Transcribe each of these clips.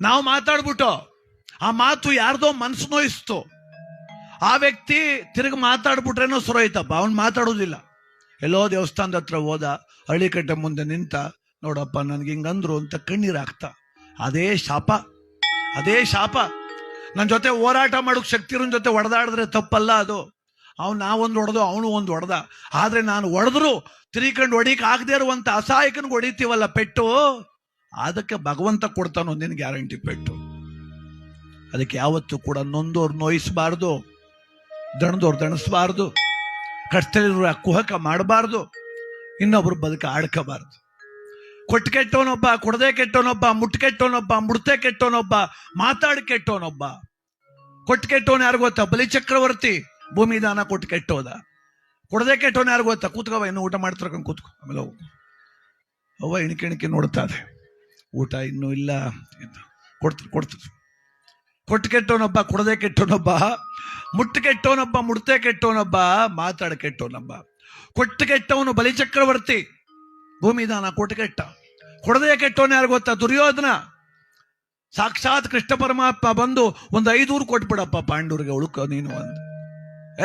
ನಾವು ಮಾತಾಡ್ಬಿಟ್ಟು ಆ ಮಾತು ಯಾರ್ದೋ ಮನ್ಸು ನೋಯಿಸ್ತು. ಆ ವ್ಯಕ್ತಿ ತಿರುಗಿ ಮಾತಾಡ್ಬಿಟ್ರೇನೋ ಸುರೋಯ್ತಪ್ಪ ಅವ್ನು ಮಾತಾಡೋದಿಲ್ಲ. ಎಲ್ಲೋ ದೇವಸ್ಥಾನದ ಹತ್ರ ಹೋದ, ಹಳ್ಳಿಕಟ್ಟೆ ಮುಂದೆ ನಿಂತ, ನೋಡಪ್ಪ, ನನ್ಗೆ ಹಿಂಗಂದ್ರು ಅಂತ ಕಣ್ಣೀರು ಹಾಕ್ತ. ಅದೇ ಶಾಪ ಅದೇ ಶಾಪ. ನನ್ನ ಜೊತೆ ಹೋರಾಟ ಮಾಡೋಕ್ ಶಕ್ತಿರನ್ ಜೊತೆ ಹೊಡೆದಾಡಿದ್ರೆ ತಪ್ಪಲ್ಲ ಅದು. ಅವ್ನು ನಾವೊಂದು ಹೊಡೆದು, ಅವನು ಒಂದು ಹೊಡೆದ. ಆದ್ರೆ ನಾನು ಹೊಡೆದ್ರು, ತಿರುಗಿಕೊಂಡು ಹೊಡಿಕ್ ಆಗದೆ ಇರುವಂತ ಅಸಹಾಯಕನಿಗೆ ಹೊಡಿತೀವಲ್ಲ ಪೆಟ್ಟು. ಅದಕ್ಕೆ ಭಗವಂತ ಕೊಡ್ತಾನೋ ನಿನ್ ಗ್ಯಾರಂಟಿ ಪೆಟ್ಟು. ಅದಕ್ಕೆ ಯಾವತ್ತೂ ಕೂಡ ನೊಂದೋರ್ ನೋಯಿಸಬಾರ್ದು ದಣದವ್ರು ದಣಿಸಬಾರ್ದು, ಕಷ್ಟದಲ್ಲಿರುವ ಕುಹಕ ಮಾಡಬಾರ್ದು, ಇನ್ನೊಬ್ರು ಬದುಕ ಆಡ್ಕೋಬಾರ್ದು ಕೊಟ್ಟು ಕೆಟ್ಟವನೊಬ್ಬ, ಕೊಡದೆ ಕೆಟ್ಟವನೊಬ್ಬ, ಮುಟ್ಟು ಕೆಟ್ಟವನೊಬ್ಬ, ಮುಡ್ತೆ ಕೆಟ್ಟವನೊಬ್ಬ, ಮಾತಾಡ್ ಕೆಟ್ಟವನೊಬ್ಬ. ಕೊಟ್ಟು ಕೆಟ್ಟವನು ಯಾರು ಗೊತ್ತಾ? ಬಲಿ ಚಕ್ರವರ್ತಿ, ಭೂಮಿ ದಾನ ಕೊಟ್ಟು ಕೆಟ್ಟೋದ. ಕೊಡದೆ ಕೆಟ್ಟವನು ಯಾರು ಗೊತ್ತಾ? ಕೂತ್ಕೋವ ಇನ್ನು ಊಟ ಮಾಡ್ತಿರ್ಕೊಂಡು ಕೂತ್ಕೋ. ಆಮೇಲೆ ಅವ್ವ ಇಣಿಕೆ ಇಣಿಕೆ ನೋಡ್ತಾ ಇದೆ. ಊಟ ಇನ್ನೂ ಇಲ್ಲ ಕೊಡ್ತಾರೆ ಕೊಡ್ತಾರೆ ಕೊಟ್ಟು ಕೆಟ್ಟವನೊಬ್ಬ, ಕೊಡದೆ ಕೆಟ್ಟವನೊಬ್ಬ, ಮುಟ್ಟು ಕೆಟ್ಟವನೊಬ್ಬ ಮುಡ್ತೆ ಕೆಟ್ಟವನೊಬ್ಬ, ಮಾತಾಡ ಕೆಟ್ಟವನೊಬ್ಬ. ಕೊಟ್ಟು ಕೆಟ್ಟವನು ಬಲಿ ಚಕ್ರವರ್ತಿ. ಭೂಮಿ ದಾನ ಕೊಟ್ಟು ಕೆಟ್ಟ. ಕೊಡದೆ ಕೆಟ್ಟವನು ಯಾರು ಗೊತ್ತಾ? ದುರ್ಯೋಧನ. ಸಾಕ್ಷಾತ್ ಕೃಷ್ಣ ಪರಮಾತ್ಮ ಬಂದು ಒಂದು ಐದೂರು ಕೊಟ್ಬಿಡಪ್ಪ ಪಾಂಡವರಿಗೆ ಉಳ್ಕ ನೀನು ಒಂದು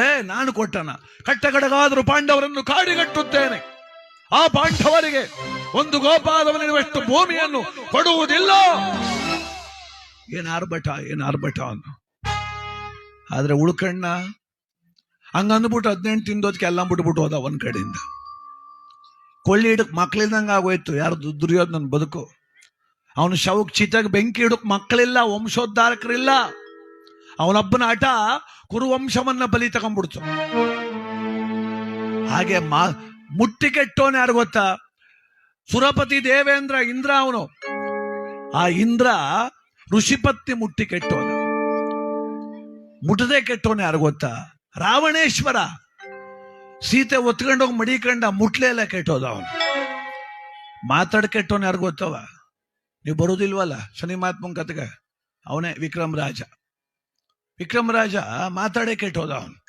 ಏ, ನಾನು ಕೊಟ್ಟನ. ಕಟ್ಟಗಡಗಾದರೂ ಪಾಂಡವರನ್ನು ಕಾಡಿಗಟ್ಟುತ್ತೇನೆ. ಆ ಪಾಂಡವರಿಗೆ ಒಂದು ಗೋಪಾಲವನಿರುವಷ್ಟು ಭೂಮಿಯನ್ನು ಕೊಡುವುದಿಲ್ಲ. ಏನ್ ಆರ್ಭಟ ಏನ್ ಆರ್ಭಟ ಅನ್ನು ಆದ್ರೆ ಉಳ್ಕಣ್ಣ, ಹಂಗಂದ್ಬಿಟ್ಟು ಹದಿನೆಂಟು ತಿಂದೋದಕ್ಕೆ ಎಲ್ಲ ಬಿಟ್ಬಿಟ್ಟು ಹೋದ ಒಂದ್ ಕಡೆಯಿಂದ. ಕೊಳ್ಳಿ ಹಿಡಕ್ ಮಕ್ಳಿಲ್ದಂಗ ಆಗೋಯ್ತು, ಯಾರು ದುರ್ಯೋಧನ ಬದುಕು. ಅವನು ಶವಕ್ ಚಿತಾಗಿ ಬೆಂಕಿ ಹಿಡಕ್ ಮಕ್ಕಳಿಲ್ಲ ವಂಶೋದ್ಧಾರಕರಿಲ್ಲ. ಅವನೊಬ್ಬನ ಆಟ ಕುರುವಂಶವನ್ನ ಬಲಿ ತಗೊಂಡ್ಬಿಡ್ತು. ಹಾಗೆ ಮಾ ಮುಟ್ಟಿ ಕೆಟ್ಟೋನ್ ಯಾರು ಗೊತ್ತಾ? ಸುರಪತಿ ದೇವೇಂದ್ರ ಇಂದ್ರ ಅವನು. ಆ ಇಂದ್ರ ಋಷಿಪತ್ತಿ ಮುಟ್ಟಿ ಕೆಟ್ಟೋನು ಮುಟ್ಟದೆ ಕೆಟ್ಟೋನೆ ಯಾರು ಗೊತ್ತಾ? ರಾವಣೇಶ್ವರ. ಸೀತೆ ಒತ್ಕೊಂಡೋಗಿ ಮಡಿಕಂಡ ಮುಟ್ಲೇ ಎಲ್ಲ ಕೆಟ್ಟೋದ ಅವನು. ಮಾತಾಡ್ ಕೆಟ್ಟೋನ್ ಯಾರು ಗೊತ್ತವ? ನೀವು ಬರೋದಿಲ್ವಲ್ಲ? ಶನಿ ಮಹಾತ್ಮನ್ ಕತೆಗೆ. ಅವನೇ ವಿಕ್ರಮ್ ರಾಜ. ವಿಕ್ರಮ್ ರಾಜ ಮಾತಾಡೇ ಕೆಟ್ಟೋದ ಅವನು.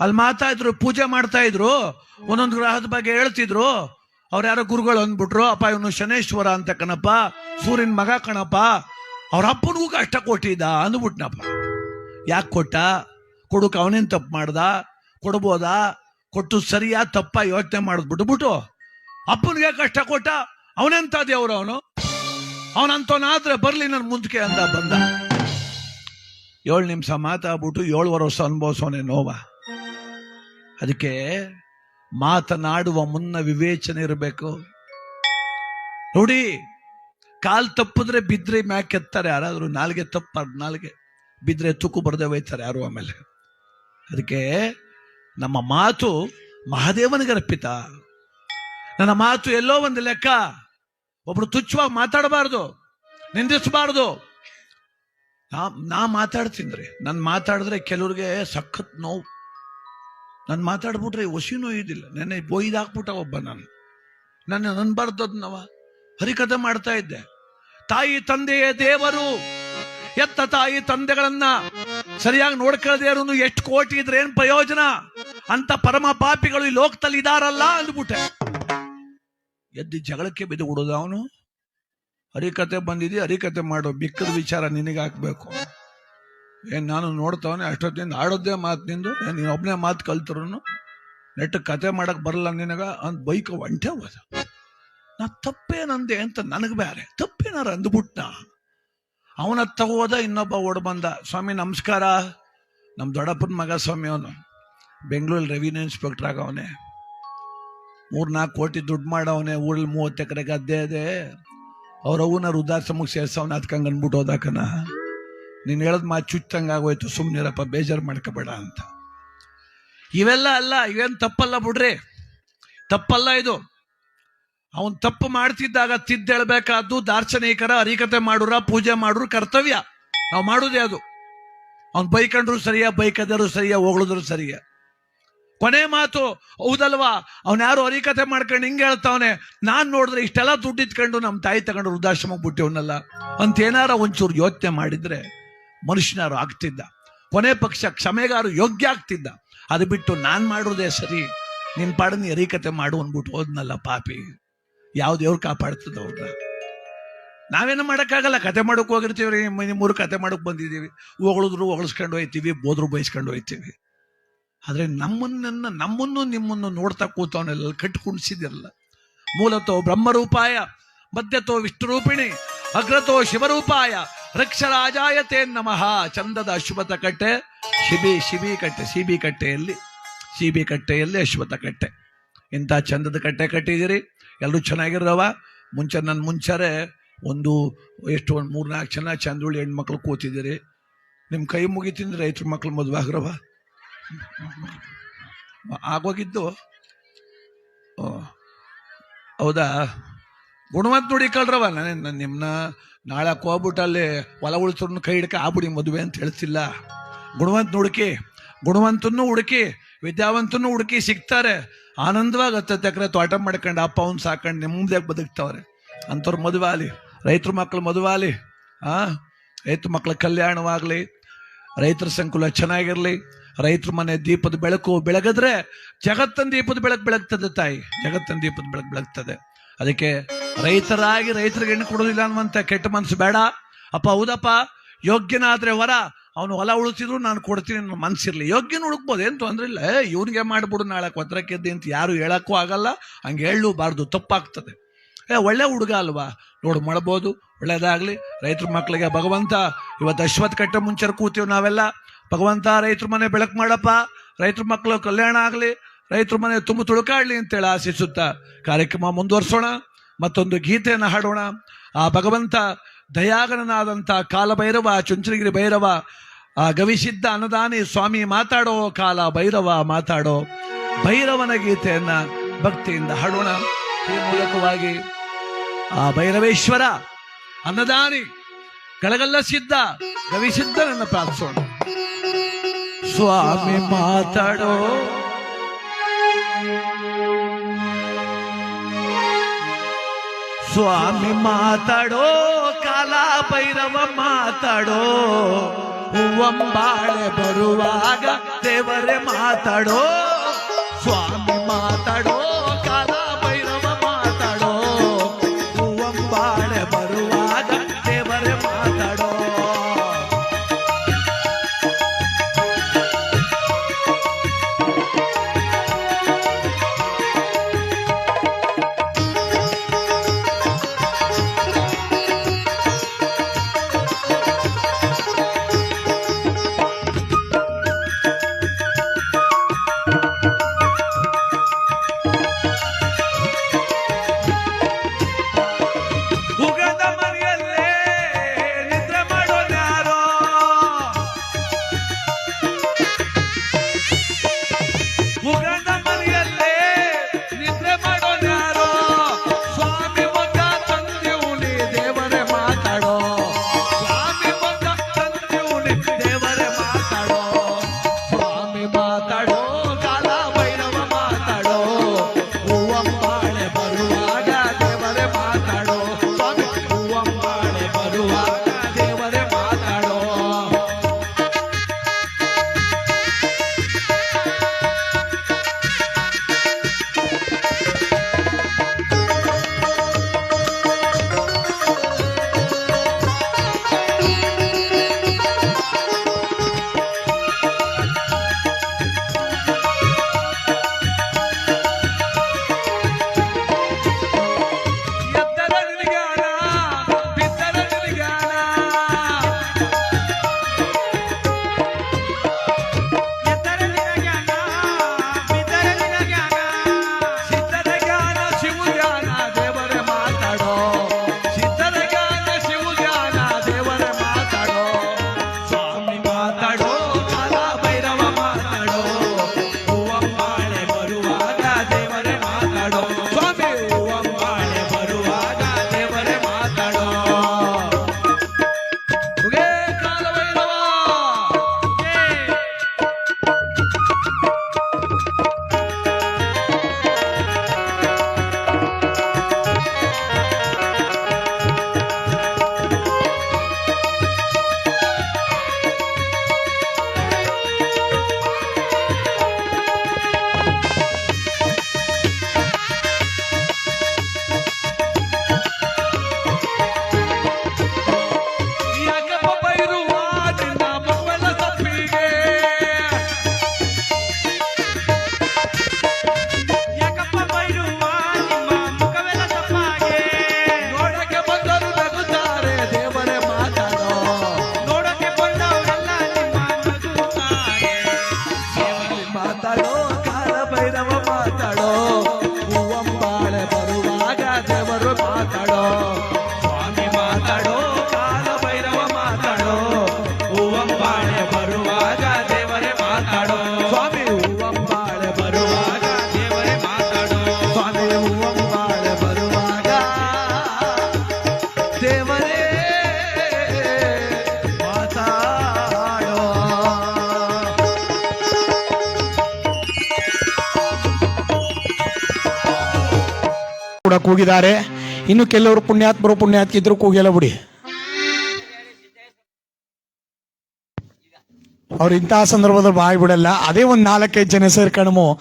ಅಲ್ಲಿ ಮಾತಾಡಿದ್ರು ಪೂಜೆ ಮಾಡ್ತಾ ಇದ್ರು, ಒಂದೊಂದು ಗ್ರಹದ ಬಗ್ಗೆ ಹೇಳ್ತಿದ್ರು. ಯಾರೋ ಗುರುಗಳು ಅಂದ್ಬಿಟ್ರು, ಅಪ್ಪ, ಇವನು ಶನೇಶ್ವರ ಅಂತ ಕಣಪ್ಪ, ಸೂರ್ಯನ ಮಗ ಕಣಪ್ಪ, ಅವ್ರ ಅಪ್ಪನಿಗೂ ಕಷ್ಟ ಕೊಟ್ಟಿದ್ದ, ಅಂದ್ಬಿಟ್ನಪ್ಪ. ಯಾಕೆ ಕೊಟ್ಟ? ಕೊಡುಕ ಅವನೇನ್ ತಪ್ಪು ಮಾಡ್ದ? ಕೊಡ್ಬೋದ? ಕೊಟ್ಟು ಸರಿಯಾ, ತಪ್ಪ ಯೋಚನೆ ಮಾಡೋದು ಬಿಟ್ಬಿಟ್ಟು, ಅಪ್ಪನಿಗೆ ಕಷ್ಟ ಕೊಟ್ಟ, ಅವನೆಂತ ದೇವ್ರು ಅವನು? ಅವನಂತವನಾದ್ರೆ ಬರ್ಲಿ ನನ್ನ ಮುಂದಕ್ಕೆ ಅಂತ ಬಂದ. ಏಳು ನಿಮಿಷ ಮಾತಾಡ್ಬಿಟ್ಟು ಏಳುವರೆ ವರ್ಷ ಅನುಭವಿಸೋನೆ ನೋವ. ಅದಕ್ಕೆ ಮಾತನಾಡುವ ಮುನ್ನ ವಿವೇಚನೆ ಇರಬೇಕು. ನೋಡಿ, ಕಾಲ್ ತಪ್ಪಿದ್ರೆ ಬಿದ್ರೆ ಮ್ಯಾಕ್ ಎತ್ತಾರೆ, ಯಾರಾದ್ರೂ ನಾಲ್ಗೆ ತಪ್ಪ ನಾಲ್ಗೆ ಬಿದ್ರೆ ತುಕ್ಕು ಬರದೆ ಒಯ್ತಾರೆ ಯಾರು ಆಮೇಲೆ. ಅದಕ್ಕೆ ನಮ್ಮ ಮಾತು ಮಹಾದೇವನಿಗೆ ಅರ್ಪಿತ ನನ್ನ ಮಾತು ಎಲ್ಲೋ ಒಂದು ಲೆಕ್ಕ. ಒಬ್ರು ತುಚ್ಛವಾಗಿ ಮಾತಾಡಬಾರ್ದು, ನಿಂದಿಸಬಾರ್ದು. ನಾ ನಾ ಮಾತಾಡ್ತೀನಿ ನಾನು ಮಾತಾಡಿದ್ರೆ ಕೆಲವ್ರಿಗೆ ಸಖತ್ ನೋವು. ನಾನು ಮಾತಾಡ್ಬಿಟ್ರೆ ವಶಿನೂ ಇದಿಲ್ಲ. ನೆನ್ನೆ ಬೊಯ್ದಾಕ್ಬಿಟ್ಟ ಒಬ್ಬ ನಾನು. ನನ್ನ ನನ್ಬಾರ್ದದ್ನವ ಹರಿಕಥೆ ಮಾಡ್ತಾ ಇದ್ದೆ. ತಾಯಿ ತಂದೆಯೇ ದೇವರು. ಎತ್ತ ತಾಯಿ ತಂದೆಗಳನ್ನ ಸರಿಯಾಗಿ ನೋಡ್ಕೊಳ್ಳದೆ ಇರೋನು ಎಷ್ಟು ಕೋಟಿ ಇದ್ರೆ ಏನ್ ಪ್ರಯೋಜನ? ಅಂತ ಪರಮ ಪಾಪಿಗಳು ಈ ಲೋಕದಲ್ಲಿ ಇದಾರಲ್ಲ ಅಂದ್ಬಿಟ್ಟೆ. ಎದ್ದು ಜಗಳಕ್ಕೆ ಬಿದ್ದು ಬಿಡೋದು ಅವನು ಹರಿಕತೆ ಬಂದಿದ್ದೀ ಹರಿಕತೆ ಮಾಡು ಬಿಕ್ಕದ ವಿಚಾರ ನಿನಗೆ ಹಾಕ್ಬೇಕು. ಏನ್ ನಾನು ನೋಡ್ತಾವನೆ, ಅಷ್ಟೊತ್ತಿಂದ ಆಡೋದೇ ಮಾತು ನಿಂದು ನೀನ್ ಒಬ್ನೇ ಮಾತು ಕಲ್ತರು ನೆಟ್ಟ ಕತೆ ಮಾಡಕ್ಕೆ ಬರಲ್ಲ ನಿನಗ ಅಂತ ಬೈಕ್ ಒಂಟೆ ಹೋದ. ನಾ ತಪ್ಪೇನಂದೆ ಅಂತ ನನಗೆ ಬೇರೆ ತಪ್ಪೇನಾರ ಅಂದ್ಬಿಟ್ನ? ಅವನ ಹೋದ, ಇನ್ನೊಬ್ಬ ಓಡ್ ಬಂದ, ಸ್ವಾಮಿ, ನಮಸ್ಕಾರ. ನಮ್ಮ ದೊಡ್ಡಪ್ಪನ ಮಗ ಸ್ವಾಮಿ ಅವನು. ಬೆಂಗಳೂರಲ್ಲಿ ರೆವಿನ್ಯೂ ಇನ್ಸ್ಪೆಕ್ಟರ್ ಆಗವನೆ. ಮೂರ್ ನಾಲ್ಕು ಕೋಟಿ ದುಡ್ಡು ಮಾಡವನೆ, ಊರಲ್ಲಿ ಮೂವತ್ತು ಎಕರೆ ಗದ್ದೆ ಇದೆ. ಅವ್ರ ಅವನ ವೃದ್ಧಾಶ್ರಮಕ್ಕೆ ಸೇರ್ಸವನ ಅದಕ್ಕಂಗೆ ಅಂದ್ಬಿಟ್ಟು ಹೋದಾಕನ. ನೀನ್ ಹೇಳದ್ ಮಾತು ಚುಚ್ಚಂಗೆ ಆಗೋಯ್ತು ಸುಮ್ಮನೆರಪ್ಪ ಬೇಜಾರು ಮಾಡ್ಕೋಬೇಡ ಅಂತ. ಇವೆಲ್ಲ ಅಲ್ಲ, ಇವೇನ್ ತಪ್ಪಲ್ಲ ಬಿಡ್ರಿ. ತಪ್ಪಲ್ಲ ಇದು. ಅವನ್ ತಪ್ಪು ಮಾಡ್ತಿದ್ದಾಗ ತಿದ್ದೇಳ್ಬೇಕಾದ್ದು ದಾರ್ಶನಿಕರ ಹರಿಕತೆ ಮಾಡುರ, ಪೂಜೆ ಮಾಡುರು ಕರ್ತವ್ಯ. ನಾವು ಮಾಡುದೇ ಅದು. ಅವ್ನ್ ಬೈಕಂಡ್ರು ಸರಿಯಾ ಬೈಕದರು ಸರಿಯಾ, ಹೊಗಳಿದ್ರು ಸರಿಯಾ. ಕೊನೆ ಮಾತು, ಹೌದಲ್ವಾ? ಅವ್ನ ಯಾರು ಅರಿಕತೆ ಮಾಡ್ಕೊಂಡು ಹಿಂಗೆ ಹೇಳ್ತಾವನೆ? ನಾನು ನೋಡಿದ್ರೆ ಇಷ್ಟೆಲ್ಲ ದುಡ್ಡು ಇಟ್ಕೊಂಡು ನಮ್ಮ ತಾಯಿ ತಗೊಂಡು ವೃದ್ಧಾಶ್ರಮಕ್ಕೆ ಬಿಟ್ಟಿವನಲ್ಲ. ಅಂತ ಏನಾರ ಒಂಚೂರು ಯೋಚನೆ ಮಾಡಿದ್ರೆ ಮನುಷ್ಯನಾರು ಆಗ್ತಿದ್ದ. ಕೊನೆ ಪಕ್ಷ ಕ್ಷಮೆಗಾರು ಯೋಗ್ಯ ಆಗ್ತಿದ್ದ. ಅದು ಬಿಟ್ಟು ನಾನು ಮಾಡೋದೇ ಸರಿ, ನಿನ್ ಪಾಡನ್ನ ಎರಿಕತೆ ಮಾಡು ಅಂದ್ಬಿಟ್ಟು ಹೋದ್ನಲ್ಲ ಪಾಪಿ. ಯಾವ ದೇವ್ರು ಕಾಪಾಡ್ತದ ಅವ್ರನ್ನ ನಾವೇನು ಮಾಡೋಕ್ಕಾಗಲ್ಲ, ಕತೆ ಮಾಡೋಕೆ ಹೋಗಿರ್ತೀವಿ ರೀ ಮೂರು ಕತೆ ಮಾಡೋಕೆ ಬಂದಿದ್ದೀವಿ. ಹೊಗಳಿದ್ರು ಹೊಗಳಿಸ್ಕೊಂಡು ಹೋಯ್ತೀವಿ, ಬೋದ್ರು ಬಯಸ್ಕೊಂಡು ಹೋಯ್ತೀವಿ. ಆದರೆ ನಮ್ಮನ್ನ ನಮ್ಮನ್ನು ನಿಮ್ಮನ್ನು ನೋಡ್ತಾ ಕೂತವನೆಲ್ಲ ಕಟ್ಕೊಂಡಿಸಿದಿರಲ್ಲ ಮೂಲತೋ ಬ್ರಹ್ಮರೂಪಾಯ, ಮಧ್ಯತೋ ವಿಷ್ಣುರೂಪಿಣಿ, ಅಗ್ರತೋ ಶಿವರೂಪಾಯ ರಕ್ಷರಾಜಾಯತೆ ನಮಃ. ಚಂದದ ಅಶ್ವಥ ಕಟ್ಟೆ. ಶಿಬಿ ಶಿಬಿ ಕಟ್ಟೆ ಸಿಬಿ ಕಟ್ಟೆಯಲ್ಲಿ ಸಿಬಿ ಕಟ್ಟೆಯಲ್ಲಿ ಅಶ್ವಥ ಕಟ್ಟೆ. ಇಂಥ ಚಂದದ ಕಟ್ಟೆ ಕಟ್ಟಿದ್ದೀರಿ. ಎಲ್ಲರೂ ಚೆನ್ನಾಗಿರವ? ಮುಂಚೆ ನನ್ನ ಮುಂಚೆ ಒಂದು ಎಷ್ಟು ಒಂದು ಮೂರ್ನಾಲ್ಕು ಜನ ಚಂದ್ರುಳಿ ಹೆಣ್ಮಕ್ಳು ಕೂತಿದ್ದೀರಿ. ನಿಮ್ಮ ಕೈ ಮುಗಿತಿಂದ್ರೆ ರೈತರ ಮಕ್ಳು ಮದುವೆ ಆಗ್ರವ? ಆಗೋಗಿದ್ದು? ಹೌದಾ? ಗುಣವಂತ ನೋಡಿಕಳ್ರವ ನಾನು ನಿಮ್ಮನ್ನ ನಾಳೆ ಹೋಗ್ಬಿಟ್ಟು ಅಲ್ಲಿ ಹೊಲ ಉಳಿಸ್ರನ್ನ ಕೈ ಹಿಡ್ಕ ಆಗ್ಬಿಡಿ ಮದುವೆ ಅಂತ ಹೇಳ್ತಿಲ್ಲ. ಗುಣವಂತ ಹುಡುಕಿ, ಗುಣವಂತನೂ ಹುಡುಕಿ, ವಿದ್ಯಾವಂತನೂ ಹುಡುಕಿ ಸಿಗ್ತಾರೆ. ಆನಂದವಾಗಿ ಹತ್ತತ್ತು ತೋಟ ಮಾಡ್ಕೊಂಡು ಅಪ್ಪ, ಅವ್ನು ಸಾಕೊಂಡು ನೆಮ್ಮದಿಯಾಗಿ ಬದುಕ್ತಾವ್ರೆ. ಅಂಥವ್ರ ಮದುವೆ ಆಗಲಿ, ರೈತರ ಮಕ್ಕಳು ಮದುವೆ ಆಗಲಿ, ಆ? ರೈತರ ಮಕ್ಕಳ ಕಲ್ಯಾಣವಾಗಲಿ, ರೈತರ ಸಂಕುಲ ಚೆನ್ನಾಗಿರಲಿ, ರೈತರ ಮನೆ ದೀಪದ ಬೆಳಕು ಬೆಳಗಿದ್ರೆ ಜಗತ್ತನ ದೀಪದ ಬೆಳಕು ಬೆಳಗ್ತದೆ ತಾಯಿ. ಜಗತ್ತನ ದೀಪದ ಬೆಳಕು ಬೆಳಗ್ತದೆ. ಅದಕ್ಕೆ ರೈತರಾಗಿ ರೈತರಿಗೆ ಹೆಣ್ಣು ಕೊಡೋದಿಲ್ಲ ಅನ್ನುವಂತ ಕೆಟ್ಟ ಮನಸ್ಸು ಬೇಡ. ಅಪ್ಪ, ಹೌದಪ್ಪ, ಯೋಗ್ಯನಾದ್ರೆ ವರ, ಅವನು ಹೊಲ ಉಳಿಸಿದ್ರು ನಾನು ಕೊಡ್ತೀನಿ ಅನ್ನೋ ಮನ್ಸಿರ್ಲಿ ಯೋಗ್ಯನ ಹುಡುಕ್ಬೋದು, ಏನು ತೊಂದ್ರೆ ಇಲ್ಲ. ಇವ್ರಿಗೆ ಮಾಡ್ಬಿಡು, ನಾಳೆ ಕೊತ್ರಕ್ಕೆದ್ದೆ ಅಂತ ಯಾರು ಹೇಳಕ್ಕೂ ಆಗಲ್ಲ. ಹಂಗೆ ಹೇಳಲೂಬಾರ್ದು, ತಪ್ಪಾಗ್ತದೆ. ಏ, ಒಳ್ಳೆ ಹುಡುಗ ಅಲ್ವಾ? ನೋಡು, ಮಾಡ್ಬೋದು, ಒಳ್ಳೇದಾಗಲಿ. ರೈತರ ಮಕ್ಕಳಿಗೆ ಭಗವಂತ, ಇವತ್ತು ಅಶ್ವತ್ ಕಟ್ಟೆ ಮುಂಚೆ ಕೂತೀವಿ ನಾವೆಲ್ಲ. ಭಗವಂತ, ರೈತರ ಮನೆ ಬೆಳಕು ಮಾಡಪ್ಪ. ರೈತರ ಮಕ್ಕಳು ಕಲ್ಯಾಣ ಆಗಲಿ. ರೈತರ ಮನೆ ತುಂಬ ತುಳುಕಾಡ್ಲಿ ಅಂತೇಳಿ ಆಶಿಸುತ್ತಾ ಕಾರ್ಯಕ್ರಮ ಮುಂದುವರ್ಸೋಣ, ಮತ್ತೊಂದು ಗೀತೆಯನ್ನು ಹಾಡೋಣ. ಆ ಭಗವಂತ ದಯಾಗಣನಾದಂಥ ಕಾಲಭೈರವ, ಚುಂಚನಗಿರಿ ಭೈರವ, ಆ ಗವಿಸಿದ್ಧ ಅನ್ನದಾನಿ ಸ್ವಾಮಿ ಮಾತಾಡೋ ಕಾಲ ಭೈರವ ಮಾತಾಡೋ ಭೈರವನ ಗೀತೆಯನ್ನು ಭಕ್ತಿಯಿಂದ ಹಾಡೋಣ. ಈ ಮೂಲಕವಾಗಿ ಆ ಭೈರವೇಶ್ವರ ಅನ್ನದಾನಿ ಗಳಗಲ್ಲ ಸಿದ್ಧ ಗವಿಸಿದ್ಧನನ್ನು ಪ್ರಾರ್ಥಿಸೋಣ. ಸ್ವಾಮಿ ಮಾತಾಡೋ ಸ್ವಾಮಿ ಮಾತಾಡೋ ಕಾಲ ಭೈರವ ಮಾತಾಡೋ ಹೂವಂಬಾಳೆ ಬರುವಾಗ ದೇವರೇ ಮಾತಾಡೋ ಸ್ವಾಮಿ ಮಾತಾಡೋ ಕೂಗಿದ್ದಾರೆ. ಇನ್ನು ಕೆಲವರು ಪುಣ್ಯಾತ್ಮರು ಪುಣ್ಯಾತ್ಕಿದ್ರು ಕೂಗಿಲ್ಲ ಬಿಡಿ. ಅವ್ರು ಇಂತಹ ಸಂದರ್ಭದಲ್ಲಿ ಬಾಯಿ ಬಿಡಲ್ಲ. ಅದೇ ಒಂದ್ ನಾಲ್ಕೈದು ಜನ ಸೇರ್ಕಣಮು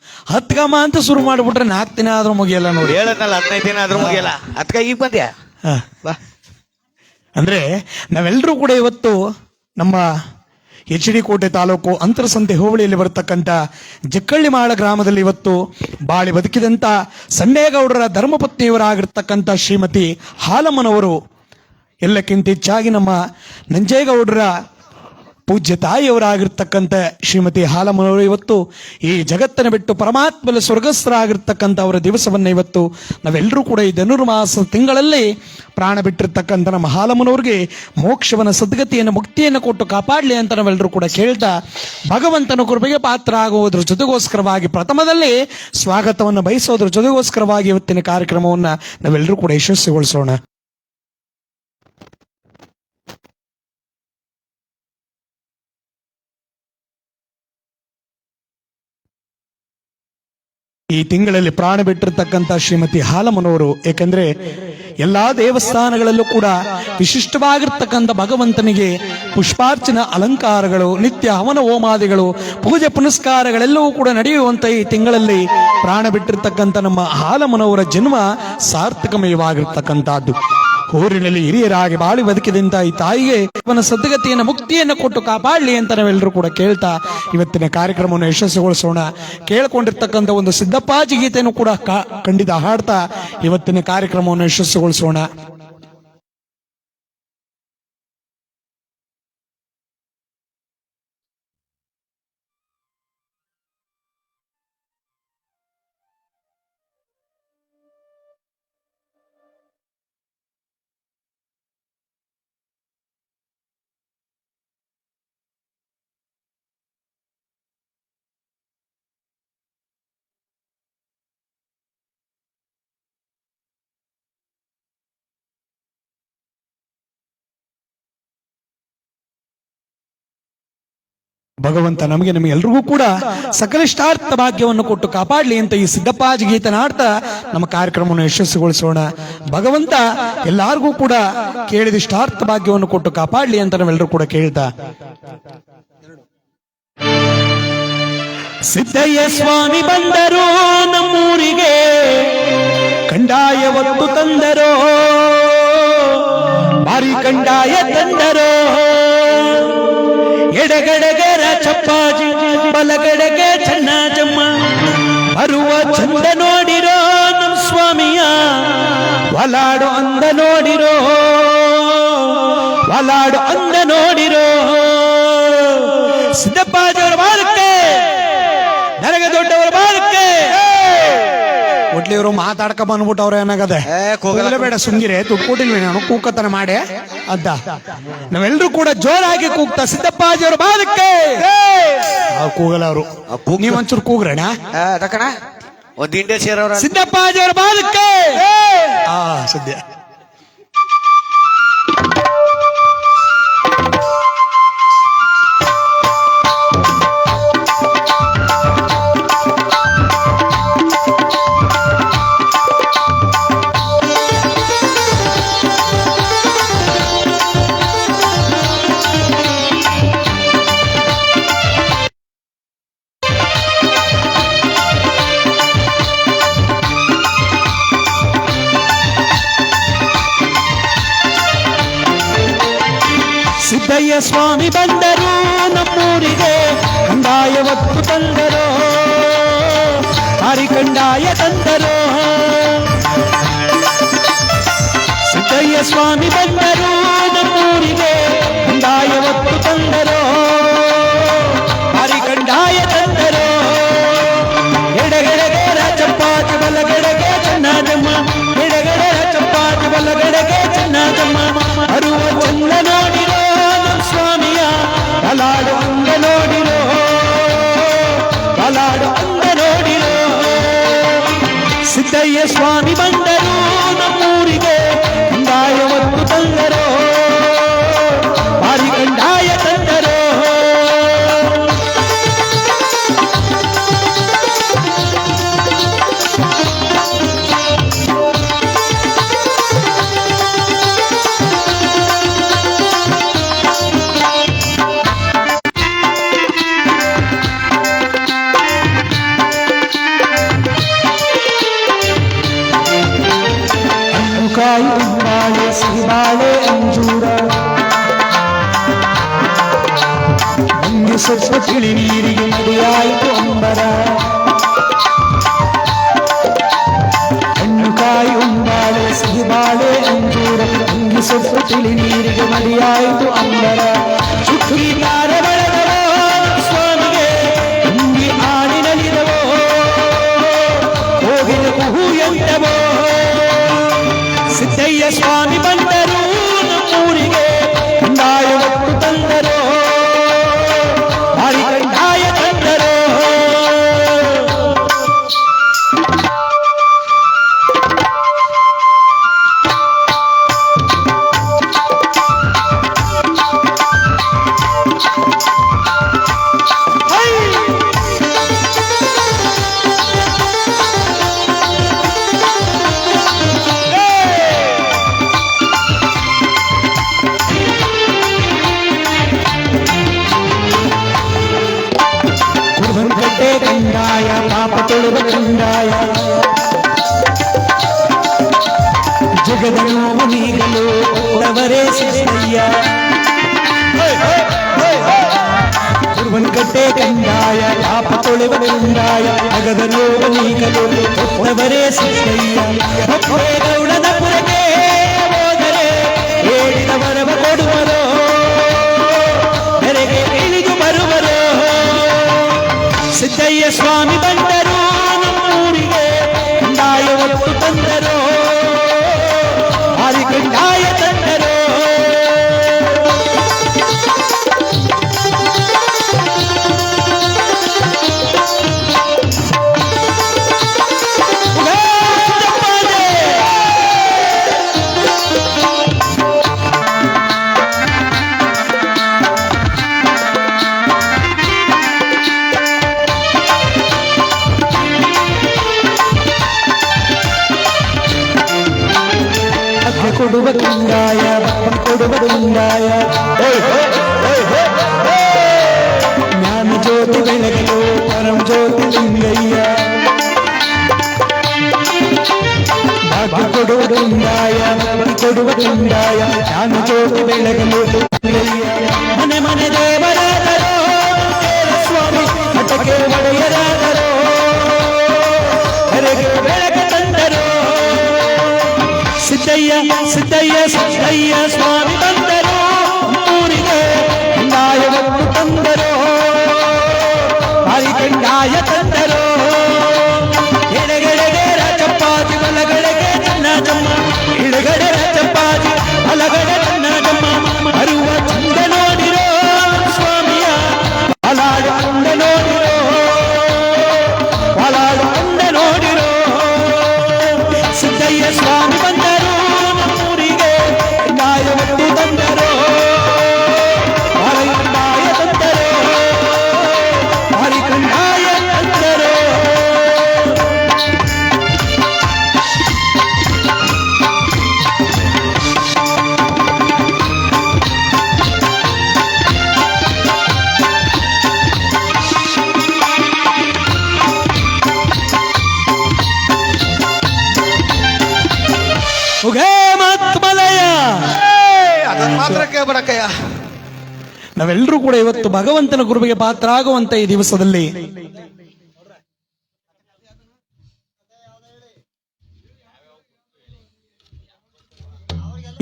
ಗಮ ಅಂತ ಶುರು ಮಾಡ್ಬಿಟ್ರೆ ನಾಲ್ಕು ದಿನ ಆದ್ರೂ ಮುಗಿಯಲ್ಲ ನೋಡಿ. ಹೇಳದ್ನಲ್ಲ ಹದಿನೈದು ದಿನ ಆದ್ರೂ ಮುಗಿಯಲ್ಲ. ಅದಕ್ಕೆ ಈಗ ಬಂದ್ಯಾ. ಬಾ. ಅಂದ್ರೆ ನಾವೆಲ್ಲರೂ ಕೂಡ ಇವತ್ತು ನಮ್ಮ ಎಚ್ ಡಿ ಕೋಟೆ ತಾಲೂಕು ಅಂತರಸಂತೆ ಹೋಬಳಿಯಲ್ಲಿ ಬರತಕ್ಕಂಥ ಜಕ್ಕಳ್ಳಿಮಾಳ ಗ್ರಾಮದಲ್ಲಿ ಇವತ್ತು ಬಾಳಿ ಬದುಕಿದಂತ ಸಂಡೇಗೌಡರ ಧರ್ಮಪತ್ನಿಯವರಾಗಿರ್ತಕ್ಕಂಥ ಶ್ರೀಮತಿ ಹಾಲಮ್ಮನವರು. ಎಲ್ಲಕ್ಕಿಂತ ಹೆಚ್ಚಾಗಿ ನಮ್ಮ ನಂಜೇಗೌಡರ ಪೂಜ್ಯ ತಾಯಿಯವರಾಗಿರ್ತಕ್ಕಂಥ ಶ್ರೀಮತಿ ಹಾಲಮ್ಮನವರು ಇವತ್ತು ಈ ಜಗತ್ತನ್ನು ಬಿಟ್ಟು ಪರಮಾತ್ಮಲ ಸ್ವರ್ಗಸ್ಥರಾಗಿರ್ತಕ್ಕಂಥ ಅವರ ದಿವಸವನ್ನು ಇವತ್ತು ನಾವೆಲ್ಲರೂ ಕೂಡ ಈ ಧನುರ್ಮಾಸ ತಿಂಗಳಲ್ಲಿ ಪ್ರಾಣ ಬಿಟ್ಟಿರ್ತಕ್ಕಂಥ ನಮ್ಮ ಹಾಲಮ್ಮನವ್ರಿಗೆ ಮೋಕ್ಷವನ ಸದ್ಗತಿಯನ್ನು, ಮುಕ್ತಿಯನ್ನು ಕೊಟ್ಟು ಕಾಪಾಡಲಿ ಅಂತ ನಾವೆಲ್ಲರೂ ಕೂಡ ಕೇಳ್ತಾ ಭಗವಂತನ ಕೃಪೆಗೆ ಪಾತ್ರ ಆಗುವುದ್ರ ಜೊತೆಗೋಸ್ಕರವಾಗಿ ಪ್ರಥಮದಲ್ಲಿ ಸ್ವಾಗತವನ್ನು ಬಯಸೋದ್ರ ಜೊತೆಗೋಸ್ಕರವಾಗಿ ಇವತ್ತಿನ ಕಾರ್ಯಕ್ರಮವನ್ನು ನಾವೆಲ್ಲರೂ ಕೂಡ ಯಶಸ್ವಿಗೊಳಿಸೋಣ. ಈ ತಿಂಗಳಲ್ಲಿ ಪ್ರಾಣ ಬಿಟ್ಟಿರ್ತಕ್ಕಂಥ ಶ್ರೀಮತಿ ಹಾಲಮ್ಮನವರು ಏಕೆಂದ್ರೆ ಎಲ್ಲಾ ದೇವಸ್ಥಾನಗಳಲ್ಲೂ ಕೂಡ ವಿಶಿಷ್ಟವಾಗಿರ್ತಕ್ಕಂಥ ಭಗವಂತನಿಗೆ ಪುಷ್ಪಾರ್ಚನ, ಅಲಂಕಾರಗಳು, ನಿತ್ಯ ಹವನ ಹೋಮಾದಿಗಳು, ಪೂಜೆ ಪುನಸ್ಕಾರಗಳೆಲ್ಲವೂ ಕೂಡ ನಡೆಯುವಂತ ಈ ತಿಂಗಳಲ್ಲಿ ಪ್ರಾಣ ಬಿಟ್ಟಿರ್ತಕ್ಕಂಥ ನಮ್ಮ ಹಾಲಮ್ಮನವರ ಜನ್ಮ ಸಾರ್ಥಕಮಯವಾಗಿರ್ತಕ್ಕಂಥದ್ದು. ಊರಿನಲ್ಲಿ ಹಿರಿಯರಾಗಿ ಬಾಳಿ ಬದುಕಿದಂತ ಈ ತಾಯಿಗೆ ಅವನ ಸದ್ಗತಿಯನ್ನು ಮುಕ್ತಿಯನ್ನು ಕೊಟ್ಟು ಕಾಪಾಡಲಿ ಅಂತ ನಾವೆಲ್ಲರೂ ಕೂಡ ಕೇಳ್ತಾ ಇವತ್ತಿನ ಕಾರ್ಯಕ್ರಮವನ್ನು ಯಶಸ್ಸುಗೊಳಿಸೋಣ ಕೇಳ್ಕೊಂಡಿರ್ತಕ್ಕಂಥ ಒಂದು ಸಿದ್ದಪ್ಪಾಜಿ ಗೀತೆಯನ್ನು ಕೂಡ ಕಾ- ಖಂಡಿತ ಹಾಡ್ತಾ ಇವತ್ತಿನ ಕಾರ್ಯಕ್ರಮವನ್ನು ಯಶಸ್ಸುಗೊಳಿಸೋಣ ಭಗವಂತ ನಮಗೆ ನಮಗೆ ಎಲ್ರಿಗೂ ಕೂಡ ಸಕಲಿಷ್ಟಾರ್ಥ ಭಾಗ್ಯವನ್ನು ಕೊಟ್ಟು ಕಾಪಾಡಲಿ ಅಂತ ಈ ಸಿದ್ದಪ್ಪಾಜಿ ಗೀತನ ಆಡ್ತಾ ನಮ್ಮ ಕಾರ್ಯಕ್ರಮವನ್ನು ಯಶಸ್ವಿಗೊಳಿಸೋಣ. ಭಗವಂತ ಎಲ್ಲಾರ್ಗೂ ಕೂಡ ಕೇಳಿದಿಷ್ಟಾರ್ಥ ಭಾಗ್ಯವನ್ನು ಕೊಟ್ಟು ಕಾಪಾಡಲಿ ಅಂತ ನಾವೆಲ್ಲರೂ ಕೂಡ ಕೇಳ್ತಾ. ಸಿದ್ದಯ್ಯ ಸ್ವಾಮಿ ಬಂದರೋ ನಮ್ಮೂರಿಗೆ, ಕಂಡಾಯ ಒತ್ತು ತಂದರೋ ಬಾರಿ ಕಂಡಾಯ ತಂದರೋ. ಎಡಗಡೆಗೆ ಚಪ್ಪಾಜಿ, ಬಲಗಡೆಗೆ ಚೆನ್ನಜಮ್ಮ. ಬರುವ ಚಂದ ನೋಡಿರೋ ನಮ್ ಸ್ವಾಮಿಯ, ವಲಾಡು ಅಂದ ನೋಡಿರೋ, ವಲಾಡು ಅಂದ ನೋಡಿರೋ ಸಿದ್ದಪ್ಪಾಜಿಯವರ ಬಾರಕ್ಕೆ ನನಗೆ ದೊಡ್ಡವರ ಬಾರಕ್ಕೆ ಒಟ್ಲಿಯವರು ಮಾತಾಡ್ಕ ಬಂದ್ಬಿಟ್ಟು ಏನಾಗದೆ? ಏ, ಕೂಗಲ್ಲ. ಕೂಗಲೇ ಬೇಡ ಸುಂಗಿರೆ ದುಡ್ಡು ಕೊಟ್ಟಿಲ್ವಿ ನಾನು ಕೂಕತನ ಮಾಡಿ. ಅದ ನಾವೆಲ್ಲರೂ ಕೂಡ ಜೋರಾಗಿ ಕೂಗ್ತಾ ಸಿದ್ದಪ್ಪಾಜಿಯವರ ಬಾದಕ್ಕೆ ಅವ್ರು ಕೂಗಲ್ಲ ಅವರು. ನೀವಂಚೂರು ಕೂಗ್ರಣ ಒಂದ್ ಇಂಡಿಯಾ ಸೇರವ್ರ ಸಿದ್ದಪ್ಪಾಜಿಯವರ ಬಾದಕ್ಕೆ ಆ ಸದ್ಯ ಸ್ವಾಮಿ ಬಂದರು ನಮ್ಮೂರಿಗೆ. ಕಂದಾಯ ಒತ್ತು ತಂದರೋ ಹರಿ ಕಂದಾಯ ತಂದರೋ. ಸಿದ್ದಯ್ಯ ಸ್ವಾಮಿ ಬಂದರು ನಮ್ಮೂರಿಗೆ, ಕಂದಾಯ ಒತ್ತು ತಂದರೋ. ಸಿದ್ದಯ್ಯ ಸ್ವಾಮಿ ಬಂದರು ನಮ್ಮೂರಿಗೆ ಕಂದಾಯ ಒತ್ತು ತಂದರೋ সুখ তুলি নির্গমালিয়ায় তো আমরা সুখী না ಪಾಪ ತೊಳುವ ಕಂದಾಯ ಜಗದ ನೋವು ನೀಗಲು ಕೊಟ್ಟವರೇ ಸಿದ್ದಯ್ಯ ಕುರುಬಂಕಟ್ಟೆ ಕಂದಾಯ ಪಾಪ ತೊಳುವ ಕಂದಾಯ ಜಗದ ನೋವು ನೀಗಲು ಕೊಟ್ಟವರೇ ಸಿದ್ದಯ್ಯ ಒಬ್ಬರೇ ಗೌಡನ ಪುರಕ್ಕೆ ಹೋದರೆ ಹೇಳಿದ ವರವ ಕೊಡುವರೋ ನೆರೆಗೆ ಇಳಿದು ಬರುವರು ಸಿದ್ದಯ್ಯ ಸ್ವಾಮಿ ಬಂದರು ನಮ್ಮೂರಿಗೆ ಕಂದಾಯ ಕೊಡುವ ಕಂದಾಯ ಜ್ಞಾನ ಜ್ಯೋತಿ ಬೆಳಗಲು ಪರಂ ಜ್ಯೋತಿ ಲಿಂಗಯ್ಯ ಭಾಗ್ಯ ಕೊಡುವ ಕಂದಾಯ ಬಪ್ಪ ಕೊಡುವ ಕಂದಾಯ ಜ್ಞಾನ ಜ್ಯೋತಿ ಬೆಳಗಲು ಲಿಂಗಯ್ಯ ಮನೆ ಮನೆ ದೇವರಾದರೋ ಸ್ವಾಮಿ ಮಠಕ್ಕೆ ಒಡೆಯರಾದರೋ ಹೊರಗೆ ಬೆಳಕ ತಂದರೋ ಸಿದ್ದಯ್ಯ ಸಿದ್ದಯ್ಯ ಸಿದ್ದಯ್ಯ ಸ್ವಾಮಿ ಬಂದರು ನಾವೆಲ್ಲರೂ ಕೂಡ ಇವತ್ತು ಭಗವಂತನ ಕೃಪೆಗೆ ಪಾತ್ರ ಆಗುವಂತ ಈ ದಿವಸದಲ್ಲಿ.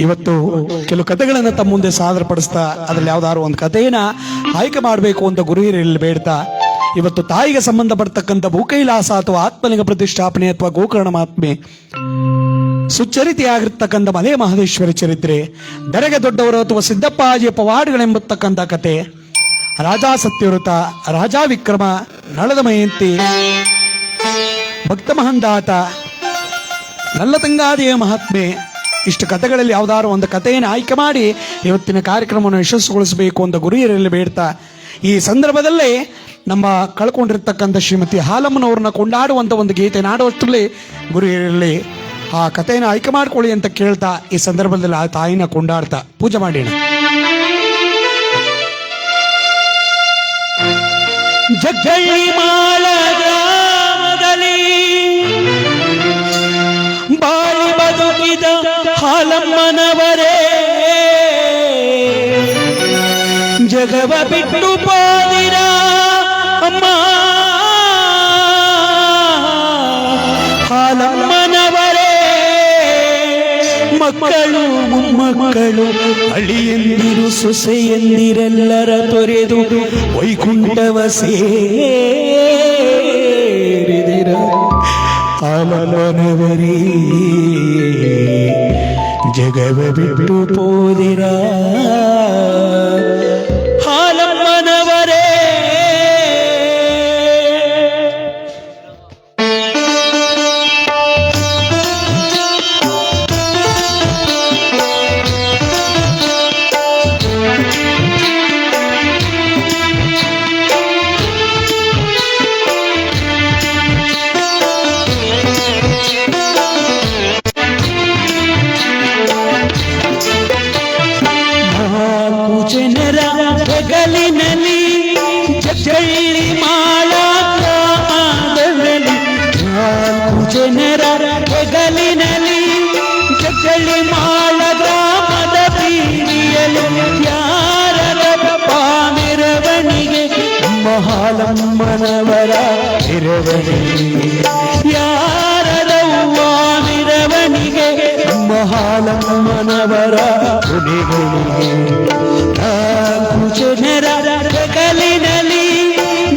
ಇವತ್ತು ಕೆಲವು ಕಥೆಗಳನ್ನ ತಮ್ಮ ಮುಂದೆ ಸಾದರಪಡಿಸ್ತಾ ಅದ್ರಲ್ಲಿ ಯಾವ್ದಾದ್ರು ಒಂದು ಕಥೆಯನ್ನ ಆಯ್ಕೆ ಮಾಡಬೇಕು ಅಂತ ಗುರು ಹಿರಿಯಲ್ಲಿ ಬೇಡ್ತಾ, ಇವತ್ತು ತಾಯಿಗೆ ಸಂಬಂಧಪಡ್ತಕ್ಕಂಥ ಭೂಕೈಲಾಸ ಅಥವಾ ಆತ್ಮಲಿಂಗ ಪ್ರತಿಷ್ಠಾಪನೆ ಅಥವಾ ಗೋಕರ್ಣ ಮಹಾತ್ಮೆ ಸುಚರಿತೆಯಾಗಿರ್ತಕ್ಕಂಥ ಮಲೆ ಮಹದೇಶ್ವರ ಚರಿತ್ರೆ ದರೆಗೆ ದೊಡ್ಡವರು ಅಥವಾ ಸಿದ್ದಪ್ಪಾಜಿಯ ಪವಾಡಗಳೆಂಬತಕ್ಕಂಥ ಕತೆ, ರಾಜಾ ಸತ್ಯವ್ರತ, ರಾಜಾ ವಿಕ್ರಮ, ನಳದ ಮಯಂತಿ, ಭಕ್ತ ಮಹಂದಾತ, ನಲ್ಲತಂಗಾದಿಯ ಮಹಾತ್ಮೆ, ಇಷ್ಟು ಕಥೆಗಳಲ್ಲಿ ಯಾವ್ದಾದ್ರು ಒಂದು ಕಥೆಯನ್ನು ಆಯ್ಕೆ ಮಾಡಿ ಇವತ್ತಿನ ಕಾರ್ಯಕ್ರಮವನ್ನು ಯಶಸ್ಸುಗೊಳಿಸಬೇಕು ಅಂತ ಗುರಿಯರಲ್ಲಿ ಬೇಡ್ತಾ, ಈ ಸಂದರ್ಭದಲ್ಲೇ ನಮ್ಮ ಕಳ್ಕೊಂಡಿರ್ತಕ್ಕಂಥ ಶ್ರೀಮತಿ ಹಾಲಮ್ಮನವ್ರನ್ನ ಕೊಂಡಾಡುವಂಥ ಒಂದು ಗೀತೆ ನಾಡುವಷ್ಟರಲ್ಲಿ ಗುರಿಯರಲ್ಲಿ ಆ ಕಥೆಯನ್ನು ಆಯ್ಕೆ ಮಾಡ್ಕೊಳ್ಳಿ ಅಂತ ಕೇಳ್ತಾ ಈ ಸಂದರ್ಭದಲ್ಲಿ ಆ ತಾಯಿನ ಕೊಂಡಾಡ್ತಾ ಪೂಜೆ ಮಾಡೋಣ ಜಗ್ಗಳ್ಳಿಮಾಳ ಗ್ರಾಮದಲ್ಲಿ ಬಾಳಿ ಬದುಕಿದ ಹಾಲಮ್ಮನವರೇ. ಜಗವ ಬಿಟ್ಟು ಪಾದಿರ ಮಕ್ಕಳು ಮೊಮ್ಮಕ್ಕಳು ಅಳಿಯಂದಿರು ಸೊಸೆಯಂದಿರೆಲ್ಲರ ತೊರೆದು ವೈಕುಂಠವ ಸೇರಿದಿರ. ಹಾಲಮ್ಮನವರೇ ಜಗವ ಬಿಟ್ಟು ಪೋದಿರ ಮಹಾಲಮ್ಮನವರ ಹುಲಿಗಳಿಗೆ ನಾಲ್ಕು ಜನರ ಹೆಗಲಿನಲ್ಲಿ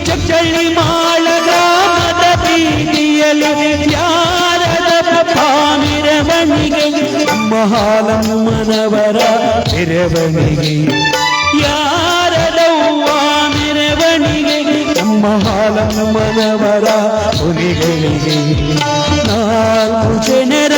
ಚಚ್ಚಳ್ಳಿ ಮಾಳ ಗ್ರಾಮದ ಬೀದಿಯಲ್ಲಿ ಯಾರದ ಮೆರವಣಿಗೆ ಮಹಾಲಮ್ಮನವರ ಮೆರವಣಿಗೆ ಯಾರದವ್ವ ಮೆರವಣಿಗೆ ಮಹಾಲಮ್ಮನವರ ಹುಲಿಗಳಿಗೆ ನಾಲ್ಕು ಜನರ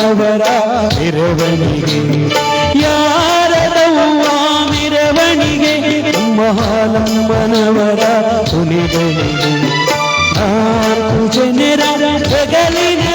ಮಹಾಲಮ್ಮನವರ ಮೆರವಣಿಗೆ. ಯಾರದವ್ವ ಮೆರವಣಿಗೆ? ಮಹಾಲಮ್ಮನವರ ಹುಲಿಗಳಿಗೆ ಆ ಜನರ ಹೆಗಲಿನಲ್ಲಿ